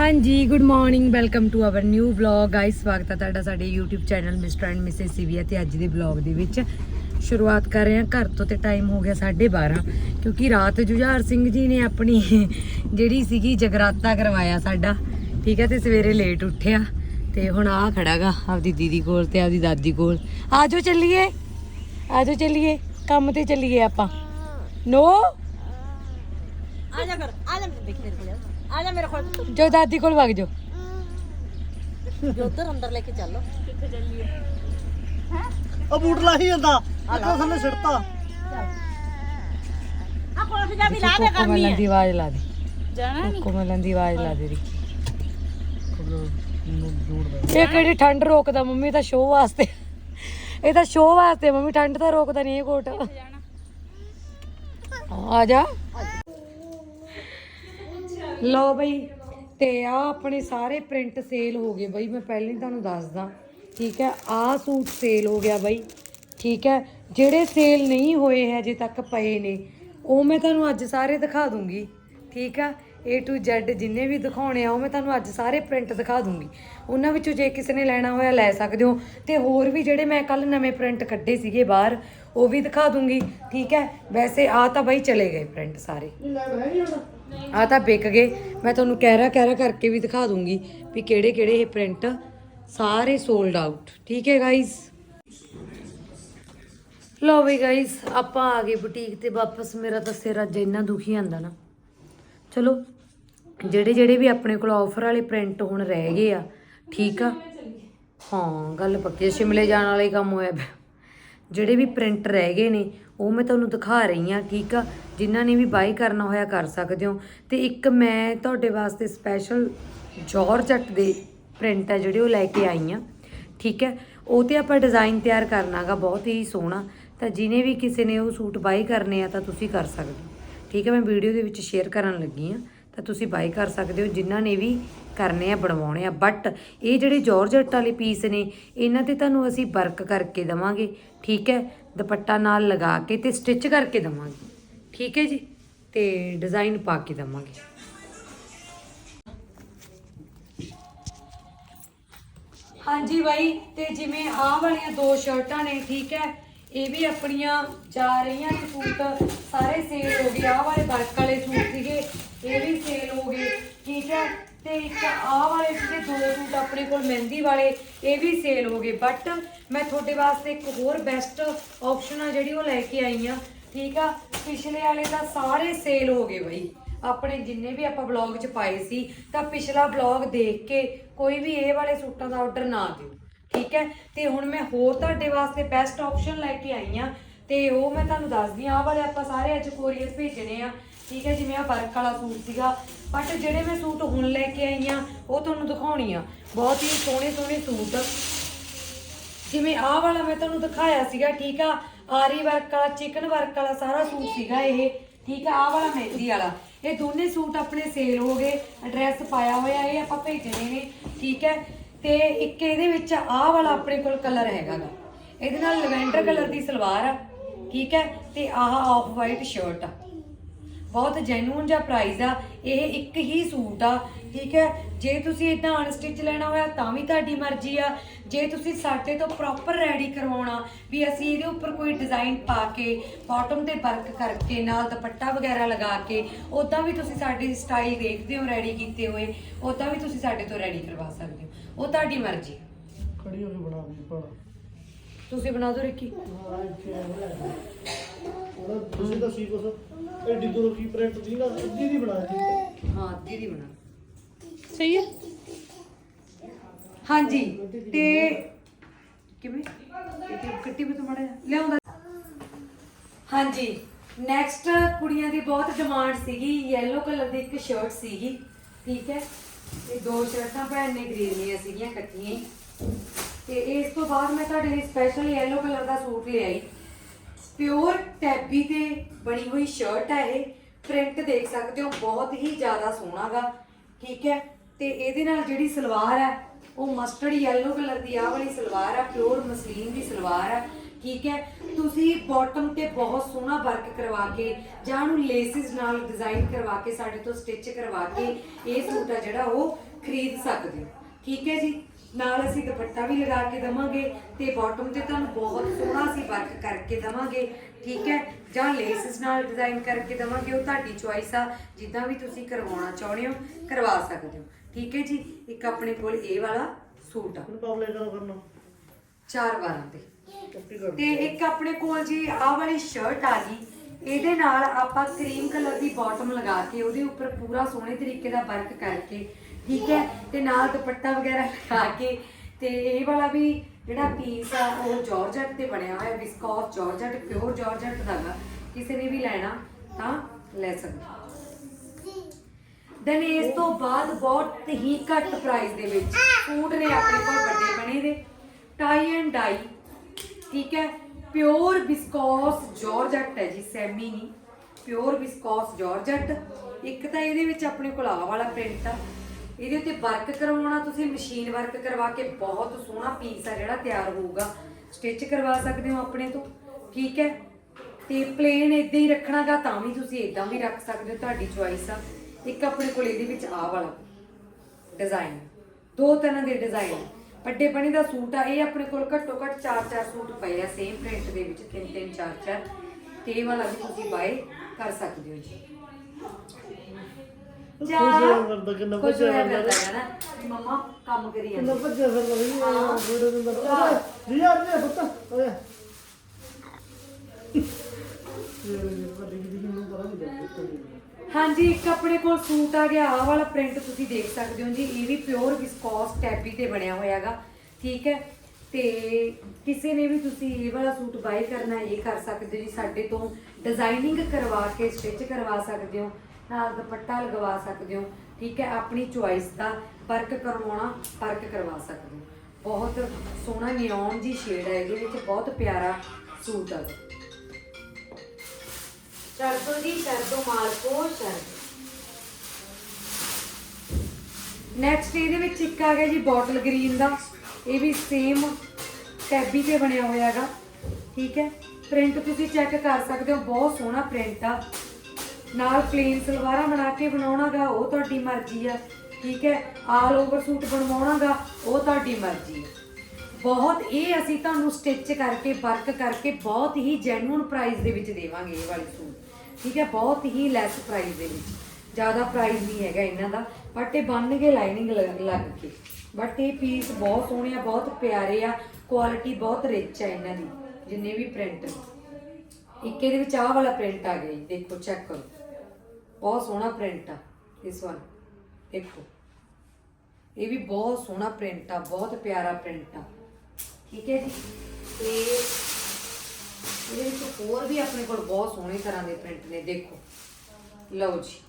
ਹਾਂਜੀ good morning welcome to our new vlog guys ਸਵਾਗਤ ਹੈ ਤੁਹਾਡਾ ਸਾਡੇ YouTube channel Mr and Mrs Sivia ਤੇ ਅੱਜ ਦੇ ਵਲੌਗ ਦੇ ਵਿੱਚ ਸ਼ੁਰੂਆਤ ਕਰ ਰਹੇ ਹਾਂ। ਘਰ ਤੋਂ ਤੇ ਟਾਈਮ ਹੋ ਗਿਆ 12:30 ਕਿਉਂਕਿ ਰਾਤ ਜੁਝਾਰ ਸਿੰਘ ਜੀ ਨੇ ਆਪਣੀ ਜਿਹੜੀ ਸੀਗੀ ਜਗਰਾਤਾ ਕਰਵਾਇਆ ਸਾਡਾ, ਠੀਕ ਹੈ, ਤੇ ਸਵੇਰੇ ਲੇਟ ਉੱਠਿਆ ਤੇ ਹੁਣ ਆ ਖੜਾਗਾ ਆਪਦੀ ਦੀਦੀ ਕੋਲ ਤੇ ਆਪਦੀ ਦਾਦੀ ਕੋਲ। ਆਜੋ ਚੱਲੀਏ ਆਜੋ ਚੱਲੀਏ, ਕੰਮ ਤੇ ਚੱਲੀਏ ਆਪਾਂ। ਨੋ। ਆ ਜਾ ਫਿਰ ਮੇਰੇ ਕੋਲ। ਆ ਜਾ ਮੇਰੇ ਕੋਲ। ਜੋ ਦਾਦੀ ਕੋਲ ਵਗ ਜਾਓ। ਜੋ ਉਧਰ ਅੰਦਰ ਲੈ ਕੇ ਚੱਲੋ। ਉਹ ਬੂਟ ਲਾਹੀ ਜਾਂਦਾ। ਅੱਖਾਂ ਸਾਹਮਣੇ ਸਿੱਟਤਾ ਆ ਕੋਲ ਜਾ ਵੀ ਲਾ ਦੇ ਕੋਕੋ ਮਲਨ ਦੀ ਆਵਾਜ਼ ਲਾ ਦੇ। ਜਾਣਾ ਕੋਕੋ ਮਲਨ ਦੀ ਆਵਾਜ਼ ਲਾ ਦੇ ਰਿੱਕੀ ਇਹ ਕਿਹੜੀ ਠੰਡ ਰੋਕਦਾ ਮੰਮੀ ਤਾਂ ਸ਼ੋਅ ਵਾਸਤੇ। ਇਹ ਤਾਂ ਸ਼ੋਅ ਵਾਸਤੇ ਮੰਮੀ ਠੰਡ ਤਾਂ ਰੋਕਦਾ ਨਹੀਂ ਇਹ ਕੋਟ। ਆ ਜਾ। ਲਓ ਬਈ, ਤੇ ਆ ਆਪਣੇ ਸਾਰੇ ਪ੍ਰਿੰਟ ਸੇਲ ਹੋ ਗਏ ਬਈ, ਮੈਂ ਪਹਿਲਾਂ ਹੀ ਤੁਹਾਨੂੰ ਦੱਸਦਾ। ਠੀਕ ਹੈ, ਆ ਸੂਟ ਸੇਲ ਹੋ ਗਿਆ ਬਈ। ਠੀਕ ਹੈ, ਜਿਹੜੇ ਸੇਲ ਨਹੀਂ ਹੋਏ ਹਜੇ ਤੱਕ ਪਏ ਨੇ, ਉਹ ਮੈਂ ਤੁਹਾਨੂੰ ਅੱਜ ਸਾਰੇ ਦਿਖਾ ਦੂੰਗੀ। ਠੀਕ ਆ A to Z ਜਿੰਨੇ ਵੀ ਦਿਖਾਉਣੇ ਆ, ਉਹ ਮੈਂ ਤੁਹਾਨੂੰ ਅੱਜ ਸਾਰੇ ਪ੍ਰਿੰਟ ਦਿਖਾ ਦੂੰਗੀ। ਉਹਨਾਂ ਵਿੱਚੋਂ ਜੇ ਕਿਸੇ ਨੇ ਲੈਣਾ ਹੋਇਆ, ਲੈ ਸਕਦੇ ਹੋ। ਤੇ ਹੋਰ ਵੀ ਜਿਹੜੇ ਮੈਂ ਕੱਲ ਨਵੇਂ ਪ੍ਰਿੰਟ ਕੱਢੇ ਸੀਗੇ ਬਾਹਰ, ਉਹ ਵੀ ਦਿਖਾ ਦੂੰਗੀ। ਠੀਕ ਹੈ, ਵੈਸੇ ਆ ਤਾਂ ਬਈ ਚਲੇ ਗਏ ਪ੍ਰਿੰਟ ਸਾਰੇ। ਆ ਤਾਂ ਵਿਕ ਗਏ। ਮੈਂ ਤੁਹਾਨੂੰ ਕਹਿਰਾ ਕਹਿਰਾ ਕਰਕੇ ਵੀ ਦਿਖਾ ਦੂੰਗੀ ਵੀ ਕਿਹੜੇ ਕਿਹੜੇ ਇਹ ਪ੍ਰਿੰਟ ਸਾਰੇ ਸੋਲਡ ਆਊਟ ਠੀਕ ਹੈ ਗਾਇਸ ਲਓ ਵੀ ਗਾਇਸ ਆਪਾਂ ਆ ਗਏ ਬੁਟੀਕ ਤੇ ਵਾਪਸ। ਮੇਰਾ ਤਾਂ ਸਿਰ ਅੱਜ ਇੰਨਾ ਦੁਖੀ ਆਂਦਾ ਨਾ। ਚਲੋ, ਜਿਹੜੇ ਜਿਹੜੇ ਵੀ ਆਪਣੇ ਕੋਲ ਆਫਰ ਵਾਲੇ ਪ੍ਰਿੰਟ ਹੁਣ ਰਹਿ ਗਏ ਆ, ਠੀਕ ਆ? ਹਾਂ, ਗੱਲ ਪੱਕੀ ਸ਼ਿਮਲੇ ਜਾਣ ਵਾਲਾ ਹੀ ਕੰਮ ਹੋਇਆ ਜਿਹੜੇ ਵੀ ਪ੍ਰਿੰਟ ਰਹਿ ਗਏ ਨੇ ਉਹ ਮੈਂ ਤੁਹਾਨੂੰ ਦਿਖਾ ਰਹੀ ਹਾਂ, ਠੀਕ ਆ? ਜਿਨ੍ਹਾਂ ਨੇ ਵੀ ਬਾਈ ਕਰਨਾ ਹੋਇਆ ਕਰ ਸਕਦੇ ਹੋ। ਤੇ ਇੱਕ ਮੈਂ ਤੁਹਾਡੇ ਵਾਸਤੇ ਸਪੈਸ਼ਲ ਜਾਰਜਟ ਦੇ ਪ੍ਰਿੰਟ ਆ ਜਿਹੜੇ ਉਹ ਲੈ ਕੇ ਆਈ ਹਾਂ, ਠੀਕ ਹੈ ਉਹ ਤੇ ਆਪਾਂ ਡਿਜ਼ਾਈਨ ਤਿਆਰ ਕਰਨਾਗਾ ਬਹੁਤ ਹੀ ਸੋਹਣਾ। ਤਾਂ ਜਿਨੇ ਵੀ ਕਿਸੇ ਨੇ ਉਹ ਸੂਟ ਬਾਈ ਕਰਨੇ ਆ ਤਾਂ ਤੁਸੀਂ ਕਰ ਸਕਦੇ ਹੋ। ਠੀਕ ਹੈ ਮੈਂ ਵੀਡੀਓ ਦੇ ਵਿੱਚ ਸ਼ੇਅਰ ਕਰਨ ਲੱਗੀ ਆ ਤਾਂ ਤੁਸੀਂ ਬਾਈ ਕਰ ਸਕਦੇ ਹੋ, ਜਿਨ੍ਹਾਂ ਨੇ ਵੀ ਕਰਨੇ ਆ, ਬਣਵਾਉਣੇ ਆ। ਬਟ ਇਹ ਜਿਹੜੇ ਜਾਰਜਟ ਵਾਲੇ ਪੀਸ ਨੇ, ਇਹਨਾਂ ਤੇ ਤੁਹਾਨੂੰ ਅਸੀਂ ਵਰਕ ਕਰਕੇ ਦਵਾਂਗੇ, ਠੀਕ ਹੈ? ਦੁਪੱਟਾ ਨਾਲ ਲਗਾ ਕੇ ਤੇ ਸਟਿਚ ਕਰਕੇ ਦਵਾਂਗੇ, ਠੀਕ ਹੈ ਜੀ? ਤੇ ਡਿਜ਼ਾਈਨ ਪਾ ਕੇ ਦਵਾਂਗੇ। ਹਾਂਜੀ ਬਾਈ, ਤੇ ਜਿਵੇਂ ਆਹ ਵਾਲੀਆਂ ਦੋ ਸ਼ਰਟਾਂ ਨੇ, ਠੀਕ ਹੈ? ਇਹ ਵੀ ਆਪਣੀਆਂ ਜਾ ਰਹੀਆਂ ਨੇ ਸੂਟ, ਸਾਰੇ ਸੇਲ ਹੋ ਗਏ। ਆਹ ਵਾਲੇ ਵਰਕ ਵਾਲੇ ਸੂਟ ਸੀਗੇ। ਇਹ ਵੀ ਸੇਲ ਹੋ ਗਏ ਠੀਕ ਹੈ? ਤੇ ਇੱਕ ਆਹ ਵਾਲੇ ਸੀਗੇ, ਦੋ ਸੂਟ ਆਪਣੇ ਕੋਲ ਮਹਿੰਦੀ ਵਾਲੇ, ਇਹ ਵੀ ਸੇਲ ਹੋ ਗਏ। ਬਟ ਮੈਂ ਤੁਹਾਡੇ ਵਾਸਤੇ ਇੱਕ ਹੋਰ ਬੈਸਟ ਆਪਸ਼ਨ ਆ ਜਿਹੜੀ ਉਹ ਲੈ ਕੇ ਆਈ ਆ ਠੀਕ ਆ? ਪਿਛਲੇ ਵਾਲੇ ਤਾਂ ਸਾਰੇ ਸੇਲ ਹੋ ਗਏ ਬਈ। ਆਪਣੇ ਜਿੰਨੇ ਵੀ ਆਪਾਂ ਵਲੌਗ 'ਚ ਪਾਏ ਸੀ, ਤਾਂ ਪਿਛਲਾ ਵਲੌਗ ਦੇਖ ਕੇ ਕੋਈ ਵੀ ਇਹ ਵਾਲੇ ਸੂਟਾਂ ਦਾ ਆਰਡਰ ਨਾ ਦਿਓ, ਠੀਕ ਹੈ? ਤੇ ਹੁਣ ਮੈਂ ਹੋਰ ਤੁਹਾਡੇ ਵਾਸਤੇ ਬੈਸਟ ਆਪਸ਼ਨ ਲੈ ਕੇ ਆਈ ਆ ਤੇ ਉਹ ਮੈਂ ਤੁਹਾਨੂੰ ਦੱਸਦੀ ਆ ਆਹ ਵਾਲੇ ਆਪਾਂ ਸਾਰੇ ਅੱਜ ਕੋਰੀਅਰ ਭੇਜਣੇ ਆ। ਠੀਕ ਹੈ, ਜਿਵੇਂ ਆ ਵਰਕ ਵਾਲਾ ਸੂਟ ਸੀਗਾ। ਬਟ ਜਿਹੜੇ ਮੈਂ ਸੂਟ ਹੁਣ ਲੈ ਕੇ ਆਈ ਆ, ਉਹ ਤੁਹਾਨੂੰ ਦਿਖਾਉਣੀ ਆ। ਬਹੁਤ ਹੀ ਸੋਹਣੇ ਸੋਹਣੇ ਸੂਟ। ਜਿਵੇਂ ਆਹ ਵਾਲਾ ਮੈਂ ਤੁਹਾਨੂੰ ਦਿਖਾਇਆ ਸੀਗਾ, ਠੀਕ ਆ? ਆਰੀ ਵਰਕ ਵਾਲਾ, ਚਿਕਨ ਵਰਕ ਵਾਲਾ ਸਾਰਾ ਸੂਟ ਸੀਗਾ ਇਹ। ਠੀਕ ਆ, ਆਹ ਵਾਲਾ ਮਹਿੰਦੀ ਵਾਲਾ। ਇਹ ਦੋਨੇ ਸੂਟ ਆਪਣੇ ਸੇਲ ਹੋ ਗਏ। ਐਡਰੈਸ ਪਾਇਆ ਹੋਇਆ, ਇਹ ਆਪਾਂ ਭੇਜਣੇ ਨੇ। ਠੀਕ ਹੈ? ਤੇ ਇੱਕ ਇਹਦੇ ਵਿੱਚ ਆਹ ਵਾਲਾ ਆਪਣੇ ਕੋਲ ਕਲਰ ਹੈਗਾ ਗਾ ਇਹਦੇ ਨਾਲ ਲਵੈਂਡਰ ਕਲਰ ਦੀ ਸਲਵਾਰ ਆ। ਠੀਕ ਹੈ? ਤੇ ਆਹ ਆਫ ਵਾਈਟ ਸ਼ਰਟ ਆ। ਬਹੁਤ ਜੈਨੂਨ ਜਿਹਾ ਪ੍ਰਾਈਸ ਆ ਇਹ ਇੱਕ ਹੀ ਸੂਟ ਆ ਠੀਕ ਹੈ? ਜੇ ਤੁਸੀਂ ਇਦਾਂ ਅਨਸਟਿਚ ਲੈਣਾ ਹੋਇਆ ਤਾਂ ਵੀ ਤੁਹਾਡੀ ਮਰਜ਼ੀ ਆ। ਜੇ ਤੁਸੀਂ ਸਾਡੇ ਤੋਂ ਪ੍ਰੋਪਰ ਰੈਡੀ ਕਰਵਾਉਣਾ ਵੀ ਅਸੀਂ ਇਹਦੇ ਉੱਪਰ ਕੋਈ ਡਿਜ਼ਾਈਨ ਪਾ ਕੇ ਬਾਟਮ ਤੇ ਵਰਕ ਕਰਕੇ ਨਾਲ ਦੁਪੱਟਾ ਵਗੈਰਾ ਲਗਾ ਕੇ ਉਦਾਂ ਵੀ ਤੁਸੀਂ ਸਾਡੀ ਸਟਾਈਲ ਦੇਖਦੇ ਹੋ ਰੈਡੀ ਕੀਤੇ ਹੋਏ ਉਦਾਂ ਵੀ ਤੁਸੀਂ ਸਾਡੇ ਤੋਂ ਰੈਡੀ ਕਰਵਾ ਸਕਦੇ ਹੋ। ਉਹ ਤੁਹਾਡੀ ਮਰਜ਼ੀ ਖੜੀ ਹੋ ਕੇ ਬਣਾ ਵੀ ਪੜਾ ਤੁਸੀਂ ਬਣਾ ਦਿਓ ਰਿੱਕੀ। ਤੁਸੀਂ ਤਾਂ ਸੀ ਕੁਛ? ਐਡੀ ਦੂਰ ਕੀ ਪ੍ਰਿੰਟ ਦੀ ਨਾ ਅੱਧੀ ਦੀ ਬਣਾ ਦਿੱਤੀ। ਹਾਂ ਦੀਦੀ ਬਣਾ। ਸਹੀ ਹੈ। ਹਾਂਜੀ ਤੇ ਕਿਵੇਂ? ਇਹ ਕੱਟੀ ਵੀ ਤੁਹਾਡਾ ਲਿਆਉਂਦਾ। ਹਾਂਜੀ ਨੈਕਸਟ ਕੁੜੀਆਂ ਦੀ ਬਹੁਤ ਡਿਮਾਂਡ ਸੀਗੀ ਯੈਲੋ ਕਲਰ ਦੀ ਇੱਕ ਸ਼ਰਟ ਸੀਗੀ ਠੀਕ ਹੈ? ਇਹ ਦੋ ਸ਼ਰਟਾਂ ਭੈਣ ਨੇ ਖਰੀਦਣੀਆਂ ਸੀਗੀਆਂ ਇਕੱਠੀਆਂ ਹੀ। ਤੇ ਇਸ ਤੋਂ ਬਾਅਦ ਮੈਂ ਤੁਹਾਡੇ ਲਈ ਸਪੈਸ਼ਲ ਯੈਲੋ ਕਲਰ ਦਾ ਸੂਟ ਲਿਆਈ ਪਿਓਰ ਟੈਬੀ ਤੇ ਬਣੀ ਹੋਈ ਸ਼ਰਟ ਹੈ ਇਹ। ਪ੍ਰਿੰਟ ਦੇਖ ਸਕਦੇ ਹੋ, ਬਹੁਤ ਹੀ ਜ਼ਿਆਦਾ ਸੋਹਣਾਗਾ, ਠੀਕ ਹੈ? ਤੇ ਇਹਦੇ ਨਾਲ ਜਿਹੜੀ ਸਲਵਾਰ ਹੈ ਉਹ ਮਸਟਰਡ ਯੈਲੋ ਕਲਰ ਦੀ ਆਹ ਵਾਲੀ ਸਲਵਾਰ ਆ ਪਿਓਰ ਮਸਲੀਨ ਦੀ ਸਲਵਾਰ ਹੈ ਠੀਕ ਹੈ? ਤੁਸੀਂ ਬਾਟਮ ਤੇ ਬਹੁਤ ਸੋਹਣਾ ਵਰਕ ਕਰਵਾ ਕੇ, ਜਾਂ ਉਹਨੂੰ ਲੇਸਿਸ ਨਾਲ ਡਿਜ਼ਾਈਨ ਕਰਵਾ ਕੇ, ਸਾਡੇ ਤੋਂ ਸਟਿਚ ਕਰਵਾ ਕੇ, ਇਹ ਸੂਟ ਆ ਜਿਹੜਾ ਉਹ ਖਰੀਦ ਸਕਦੇ ਹੋ। ਠੀਕ ਹੈ ਜੀ? ਨਾਲ ਅਸੀਂ ਦੁਪੱਟਾ ਵੀ ਲਗਾ ਕੇ ਦਵਾਂਗੇ ਤੇ ਬਾਟਮ ਤੇ ਤੁਹਾਨੂੰ ਬਹੁਤ ਸੋਹਣਾ ਅਸੀਂ ਵਰਕ ਕਰਕੇ ਦਵਾਂਗੇ ਠੀਕ ਹੈ? ਜਾਂ ਲੇਸਿਸ ਨਾਲ ਡਿਜ਼ਾਈਨ ਕਰਕੇ ਦਵਾਂਗੇ ਉਹ ਤੁਹਾਡੀ ਚੁਆਇਸ ਆ ਜਿੱਦਾਂ ਵੀ ਤੁਸੀਂ ਕਰਵਾਉਣਾ ਚਾਹੁੰਦੇ ਹੋ ਕਰਵਾ ਸਕਦੇ ਹੋ। ਠੀਕ ਹੈ ਜੀ? ਇੱਕ ਆਪਣੇ ਕੋਲ ਇਹ ਵਾਲਾ ਸੂਟ ਆ। ਪਾਵਲੇ ਕਦੋਂ ਕਰਨਾ ਚਾਰ ਵਾਰਾਂ ਤੇ। ਕੱਪੀ ਕਰ ਤੇ ਇੱਕ ਆਪਣੇ ਕੋਲ ਜੀ ਆਹ ਵਾਲੀ ਸ਼ਰਟ ਆ ਗਈ ਇਹਦੇ ਨਾਲ ਆਪਾਂ ਕਰੀਮ ਕਲਰ ਦੀ ਬਾਟਮ ਲਗਾ ਕੇ ਉਹਦੇ ਉੱਪਰ ਪੂਰਾ ਸੋਹਣੇ ਤਰੀਕੇ ਦਾ ਵਰਕ ਕਰਕੇ ਠੀਕ ਹੈ? ਤੇ ਨਾਲ ਦੁਪੱਟਾ ਵਗੈਰਾ ਲਗਾ ਕੇ ਤੇ ਇਹ ਵਾਲਾ ਵੀ ਜਿਹੜਾ ਪੀਸ ਆ, ਉਹ ਜਾਰਜਟ ਤੇ ਬਣਿਆ ਹੋਇਆ ਵਿਸਕੋਸ ਜਾਰਜਟ ਪਿਓਰ ਜਾਰਜਟ ਦਾਗਾ ਕਿਸੇ ਨੇ ਵੀ ਲੈਣਾ ਤਾਂ ਲੈ ਸਕਦਾ ਦੈਨ ਇਸ ਤੋਂ ਬਾਅਦ ਬਹੁਤ ਹੀ ਘੱਟ ਪ੍ਰਾਈਸ ਦੇ ਵਿੱਚ ਸੂਟ ਨੇ ਆਪਣੇ ਕੋਲ ਵੱਡੇ ਬਣੇ ਦੇ। ਟਾਈ ਐਂਡ ਡਾਈ ਠੀਕ ਹੈ? ਪਿਓਰ ਵਿਸਕੋਸ ਜਾਰਜਟ ਹੈ ਜੀ ਸੈਮੀ ਨਹੀਂ। ਪਿਓਰ ਵਿਸਕੋਸ ਜਾਰਜਟ ਇੱਕ ਤਾਂ ਇਹਦੇ ਵਿੱਚ ਆਪਣੇ ਕੋਲ ਆਹ ਵਾਲਾ ਪ੍ਰਿੰਟ ਆ। ਇਹਦੇ ਉੱਤੇ ਵਰਕ ਕਰਵਾਉਣਾ, ਤੁਸੀਂ ਮਸ਼ੀਨ ਵਰਕ ਕਰਵਾ ਕੇ ਬਹੁਤ ਸੋਹਣਾ ਪੀਸ ਆ ਜਿਹੜਾ ਤਿਆਰ ਹੋਊਗਾ। ਸਟਿਚ ਕਰਵਾ ਸਕਦੇ ਹੋ ਆਪਣੇ ਤੋਂ, ਠੀਕ ਹੈ? ਤੇ ਪਲੇਨ ਇਦਾਂ ਹੀ ਰੱਖਣਾਗਾ, ਤਾਂ ਵੀ ਤੁਸੀਂ ਇਦਾਂ ਵੀ ਰੱਖ ਸਕਦੇ ਹੋ, ਤੁਹਾਡੀ ਚੁਆਇਸ ਆ। ਇੱਕ ਆਪਣੇ ਕੋਲ ਇਹਦੇ ਵਿੱਚ ਆ ਵਾਲਾ ਡਿਜ਼ਾਈਨ ਦੋ ਤਰ੍ਹਾਂ ਦੇ ਡਿਜ਼ਾਈਨ ਵੱਡੇ ਬਣੇ ਦਾ ਸੂਟ ਆ, ਇਹ ਆਪਣੇ ਕੋਲ ਘੱਟੋ ਘੱਟ 4-4 ਸੂਟ ਪਏ ਆ ਸੇਮ ਪ੍ਰਿੰਟ ਦੇ ਵਿੱਚ 3-3 4-4 ਤੇ ਇਹ ਵਾਲਾ ਵੀ ਤੁਸੀਂ ਬਾਏ ਕਰ ਸਕਦੇ ਹੋ ਜੀ। ਖੁਸ਼ ਹੋਇਆ ਕਰਦਾ ਕਿੰਨਾ ਖੁਸ਼ ਭੱਜਿਆ ਹੋਇਆ ਫਿਰਦਾ ਕਰਦਾ ਹੈ ਨਾ। ਕਿ ਮੰਮਾ ਕੰਮ ਕਰੀ ਕਿੰਨਾ ਜਾਂਦੇ। ਭੱਜਿਆ ਫਿਰਦਾ ਵੀ ਵੀਡੀਓ ਦੇ ਅੰਦਰ ਰੀਆ ਰੀਆ ਪੁੱਤ ਓਏ ਇਹ ਵੱਡੀ ਦੀ ਨੂੰ ਪਤਾ ਨਹੀਂ ਲੱਗਦਾ ਹਾਂਜੀ ਇੱਕ ਆਪਣੇ ਕੋਲ ਸੂਟ ਆ ਗਿਆ ਆਹ ਵਾਲਾ ਪ੍ਰਿੰਟ ਤੁਸੀਂ ਦੇਖ ਸਕਦੇ ਹੋ ਜੀ ਇਹ ਵੀ ਪਿਓਰ ਵਿਸਕੋਸ ਟੈਬੀ ਤੇ ਬਣਿਆ ਹੋਇਆਗਾ ਠੀਕ ਹੈ? ਤੇ ਕਿਸੇ ਨੇ ਵੀ ਤੁਸੀਂ ਇਹ ਵਾਲਾ ਸੂਟ ਬਾਈ ਕਰਨਾ ਇਹ ਕਰ ਸਕਦੇ ਹੋ ਜੀ ਸਾਡੇ ਤੋਂ ਡਿਜ਼ਾਈਨਿੰਗ ਕਰਵਾ ਕੇ ਸਟਿਚ ਕਰਵਾ ਸਕਦੇ ਹੋ। ਨਾਲ ਦੁਪੱਟਾ ਲਗਵਾ ਸਕਦੇ ਹੋ, ਠੀਕ ਹੈ, ਆਪਣੀ ਚੁਆਇਸ ਦਾ ਵਰਕ ਕਰਵਾਉਣਾ, ਵਰਕ ਕਰਵਾ ਸਕਦੇ ਹੋ। ਬਹੁਤ ਸੋਹਣਾ ਨਿਓਨ ਜੀ ਸ਼ੇਡ ਹੈ, ਇਹਦੇ ਵਿੱਚ ਬਹੁਤ ਪਿਆਰਾ ਸੂਟ ਹੈ ਕਰ ਜੀ ਕਰ ਮਾਲਕੋ ਕਰ ਨੈਕਸਟ ਇਹਦੇ ਵਿੱਚ ਇੱਕ ਆ ਗਿਆ ਜੀ ਬੋਟਲ ਗ੍ਰੀਨ ਦਾ। ਇਹ ਵੀ ਸੇਮ ਟੈਬੀ ਤੇ ਬਣਿਆ ਹੋਇਆ ਹੈਗਾ, ਠੀਕ ਹੈ। ਪ੍ਰਿੰਟ ਤੁਸੀਂ ਚੈੱਕ ਕਰ ਸਕਦੇ ਹੋ, ਬਹੁਤ ਸੋਹਣਾ ਪ੍ਰਿੰਟ ਆ। ਨਾਲ ਪਲੇਨ ਸਲਵਾਰਾਂ ਬਣਾ ਕੇ ਬਣਾਉਣਾਗਾ, ਉਹ ਤੁਹਾਡੀ ਮਰਜ਼ੀ ਆ, ਠੀਕ ਹੈ? ਆਲ ਓਵਰ ਸੂਟ ਬਣਵਾਉਣਾਗਾ, ਉਹ ਤੁਹਾਡੀ ਮਰਜ਼ੀ ਆ। ਬਹੁਤ, ਇਹ ਅਸੀਂ ਤੁਹਾਨੂੰ ਸਟਿਚ ਕਰਕੇ ਵਰਕ ਕਰਕੇ ਬਹੁਤ ਹੀ ਜੈਨੂਇਨ ਪ੍ਰਾਈਸ ਦੇ ਵਿੱਚ ਦੇਵਾਂਗੇ ਇਹ ਵਾਲੇ ਸੂਟ ਠੀਕ ਹੈ? ਬਹੁਤ ਹੀ ਲੈਸ ਪ੍ਰਾਈਸ ਦੇ ਵਿੱਚ। ਜ਼ਿਆਦਾ ਪ੍ਰਾਈਸ ਨਹੀਂ ਹੈਗਾ ਇਹਨਾਂ ਦਾ ਬਟ ਇਹ ਬੰਨ ਬਣਨਗੇ ਲਾਈਨਿੰਗ ਲੱਗ ਕੇ। ਬਟ ਇਹ ਪੀਸ ਬਹੁਤ ਸੋਹਣੇ ਆ, ਬਹੁਤ ਪਿਆਰੇ ਆ ਕੁਆਲਿਟੀ ਬਹੁਤ ਰਿਚ ਆ ਇਹਨਾਂ ਦੀ, ਜਿੰਨੇ ਵੀ ਪ੍ਰਿੰਟ ਇੱਕ ਇਹਦੇ ਵਿੱਚ ਆਹ ਵਾਲਾ ਪ੍ਰਿੰਟ ਆ ਗਿਆ ਜੀ, ਦੇਖੋ ਚੈੱਕ ਕਰੋ। ਬਹੁਤ ਸੋਹਣਾ ਪ੍ਰਿੰਟ ਆ ਇਸ ਵਾਰ, ਦੇਖੋ। ਇਹ ਵੀ ਬਹੁਤ ਸੋਹਣਾ ਪ੍ਰਿੰਟ ਆ, ਬਹੁਤ ਪਿਆਰਾ ਪ੍ਰਿੰਟ ਆ। ਠੀਕ ਹੈ ਜੀ? ਤੇ ਇਹਦੇ ਵਿੱਚ ਹੋਰ ਵੀ ਆਪਣੇ ਕੋਲ ਬਹੁਤ ਸੋਹਣੇ ਤਰ੍ਹਾਂ ਦੇ ਪ੍ਰਿੰਟ ਨੇ, ਦੇਖੋ। ਲਓ ਜੀ।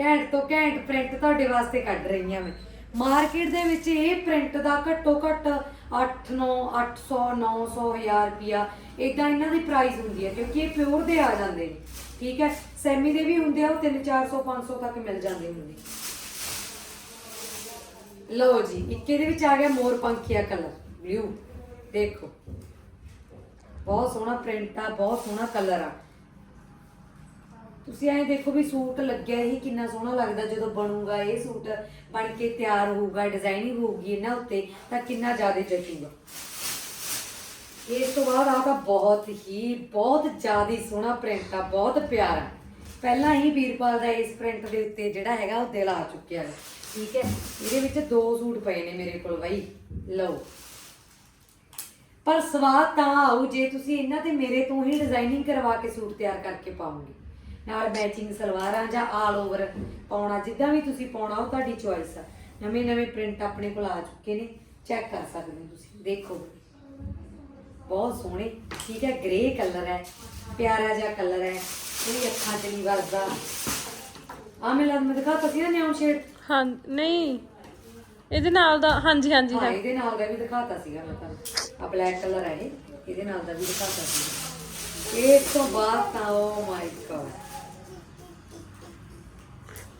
ਘੈਂਟ ਤੋਂ ਘੈਂਟ ਪ੍ਰਿੰਟ ਤੁਹਾਡੇ ਵਾਸਤੇ ਕੱਢ ਰਹੀ ਹਾਂ ਮੈਂ। ਮਾਰਕੀਟ ਦੇ ਵਿੱਚ ਇਹ ਪ੍ਰਿੰਟ ਦਾ ਘੱਟੋ ਘੱਟ 8 9 800 900 1000 ਰੁਪਿਆ ਇਦਾਂ ਇਹਨਾਂ ਦੀ ਪ੍ਰਾਈਸ ਹੁੰਦੀ ਹੈ, ਕਿਉਂਕਿ ਇਹ ਪਿਓਰ ਦੇ ਆ ਜਾਂਦੇ ਨੇ। ਠੀਕ ਹੈ? ਸੈਮੀ ਦੇ ਵੀ ਹੁੰਦੇ ਆ, ਉਹ 3 400 500 ਤੱਕ ਮਿਲ ਜਾਂਦੇ ਹੁੰਦੇ। ਲਓ ਜੀ, ਇੱਕ ਇਹਦੇ ਵਿੱਚ ਆ ਗਿਆ ਮੋਰ ਪੰਖੀਆ ਕਲਰ ਬਲੂ ਦੇਖੋ। ਬਹੁਤ ਸੋਹਣਾ ਪ੍ਰਿੰਟ ਆ, ਬਹੁਤ ਸੋਹਣਾ ਕਲਰ ਆ। ਤੁਸੀਂ ਐਂ ਦੇਖੋ ਵੀ ਸੂਟ ਲੱਗਿਆ ਹੀ ਕਿੰਨਾ ਸੋਹਣਾ ਲੱਗਦਾ ਜਦੋਂ ਬਣੂਗਾ ਇਹ ਸੂਟ, ਬਣ ਕੇ ਤਿਆਰ ਹੋਊਗਾ ਡਿਜ਼ਾਈਨਿੰਗ ਹੋਊਗੀ ਇਹਨਾਂ ਉੱਤੇ, ਤਾਂ ਕਿੰਨਾ ਜ਼ਿਆਦਾ ਜਚੂਗਾ। ਇਸ ਤੋਂ ਬਾਅਦ ਆ ਤਾਂ ਬਹੁਤ ਹੀ, ਬਹੁਤ ਜ਼ਿਆਦਾ ਸੋਹਣਾ ਪ੍ਰਿੰਟ ਆ, ਬਹੁਤ ਪਿਆਰਾ। ਪਹਿਲਾਂ ਹੀ ਵੀਰਪਾਲ ਦਾ ਇਸ ਪ੍ਰਿੰਟ ਦੇ ਉੱਤੇ ਜਿਹੜਾ ਹੈਗਾ ਉਹ ਦਿਲ ਆ ਚੁੱਕਿਆ ਹੈ। ਠੀਕ ਹੈ? ਇਹਦੇ ਵਿੱਚ ਦੋ ਸੂਟ ਪਏ ਨੇ ਮੇਰੇ ਕੋਲ ਬਾਈ। ਲਓ। ਪਰ ਸਵਾਦ ਤਾਂ ਆਊ, ਜੇ ਤੁਸੀਂ ਇਹਨਾਂ ਤੇ ਮੇਰੇ ਤੋਂ ਹੀ ਡਿਜ਼ਾਈਨਿੰਗ ਕਰਵਾ ਕੇ ਸੂਟ ਤਿਆਰ ਕਰਕੇ ਪਾਉਂਗੇ ਨਾਲ ਮੈਚਿੰਗ ਸਲਵਾਰਾਂ ਜਾਂ ਆਲ ਓਵਰ ਪਾਉਣਾ ਜਿੱਦਾਂ ਵੀ ਤੁਸੀਂ ਪਾਉਣਾ ਉਹ ਤੁਹਾਡੀ ਚੁਆਇਸ ਆ। ਨਵੇਂ ਨਵੇਂ ਪ੍ਰਿੰਟ ਆਪਣੇ ਕੋਲ ਆ ਚੁੱਕੇ ਨੇ ਚੈੱਕ ਕਰ ਸਕਦੇ ਹੋ ਤੁਸੀਂ ਦੇਖੋ। ਬਹੁਤ ਸੋਹਣੇ ਠੀਕ ਹੈ ਗ੍ਰੇ ਕਲਰ ਹੈ ਪਿਆਰਾ ਜਿਹਾ ਕਲਰ ਹੈ ਇਹ ਅੱਖਾਂ 'ਚ ਨਹੀਂ ਵਰਦਾ ਆ ਮੈਂ ਲੱਗ ਮੈਂ ਦਿਖਾਤਾ ਸੀ ਨਾ ਨਿਆਉਣ ਸ਼ੇਡ ਹਾਂ ਨਹੀਂ। ਇਹਦੇ ਨਾਲ ਦਾ ਹਾਂਜੀ ਹਾਂਜੀ ਹਾਂ ਇਹਦੇ ਨਾਲ ਦਾ ਵੀ ਦਿਖਾਤਾ ਸੀਗਾ ਮੈਂ ਤੁਹਾਨੂੰ। ਆ ਬਲੈਕ ਕਲਰ ਹੈ ਇਹ ਇਹਦੇ ਨਾਲ ਦਾ ਵੀ ਦਿਖਾਤਾ ਸੀ। ਇਸ ਤੋਂ ਬਾਅਦ ਤਾਂ ਓ ਮਾਈ ਗॉड